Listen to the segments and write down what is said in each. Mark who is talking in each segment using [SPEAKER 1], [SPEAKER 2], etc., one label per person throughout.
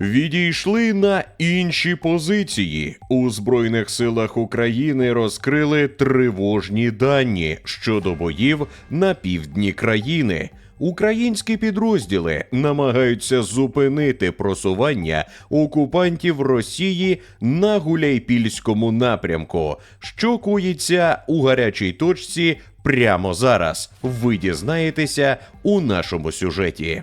[SPEAKER 1] відійшли на інші позиції. У Збройних силах України розкрили тривожні дані щодо боїв на півдні країни. Українські підрозділи намагаються зупинити просування окупантів Росії на Гуляйпільському напрямку, що коїться у гарячій точці прямо зараз. Ви дізнаєтеся у нашому сюжеті.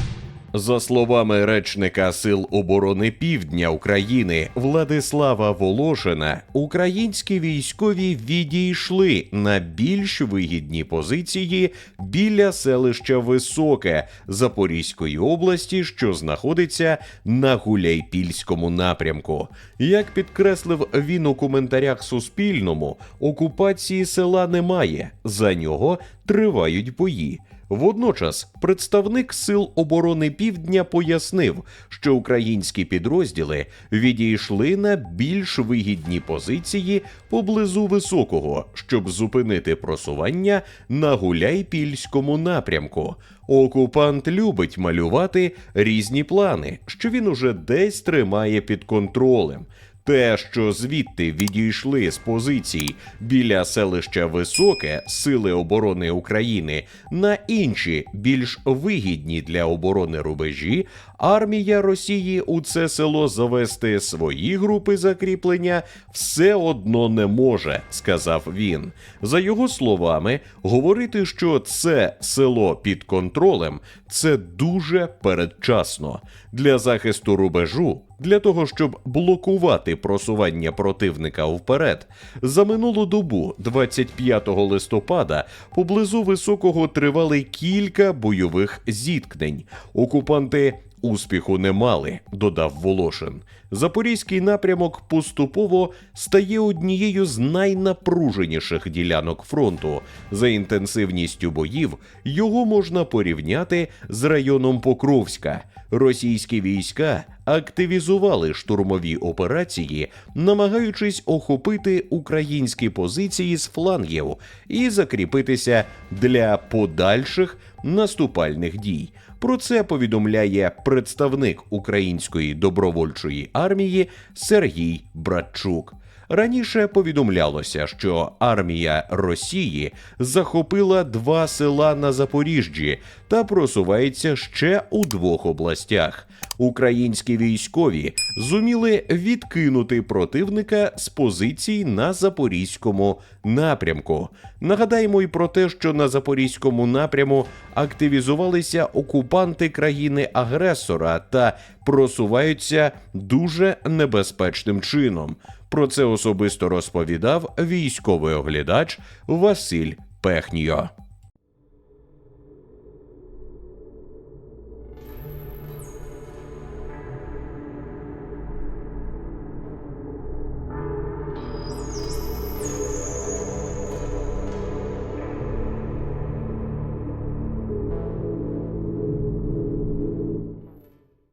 [SPEAKER 1] За словами речника Сил оборони Півдня України Владислава Волошина, українські військові відійшли на більш вигідні позиції біля селища Високе Запорізької області, що знаходиться на Гуляйпільському напрямку. Як підкреслив він у коментарях Суспільному, окупації села немає, за нього тривають бої. Водночас представник Сил оборони Півдня пояснив, що українські підрозділи відійшли на більш вигідні позиції поблизу високого, щоб зупинити просування на Гуляйпільському напрямку. Окупант любить малювати різні плани, що він уже десь тримає під контролем. Те, що звідти відійшли з позицій біля селища Високе Сили оборони України на інші більш вигідні для оборони рубежі, армія Росії у це село завести свої групи закріплення все одно не може, сказав він. За його словами, говорити, що це село під контролем, це дуже передчасно для захисту рубежу. Для того щоб блокувати просування противника вперед, за минулу добу, 25 листопада, поблизу високого тривали кілька бойових зіткнень. Окупанти успіху не мали, додав Волошин. Запорізький напрямок поступово стає однією з найнапруженіших ділянок фронту. За інтенсивністю боїв його можна порівняти з районом Покровська. Російські війська активізували штурмові операції, намагаючись охопити українські позиції з флангів і закріпитися для подальших наступальних дій. Про це повідомляє представник української добровольчої армії Сергій Братчук. Раніше повідомлялося, що армія Росії захопила два села на Запоріжжі та просувається ще у двох областях. Українські військові зуміли відкинути противника з позицій на запорізькому напрямку. Нагадаємо й про те, що на запорізькому напряму активізувалися окупанти країни-агресора та просуваються дуже небезпечним чином. Про це особисто розповідав військовий оглядач Василь Пехньо.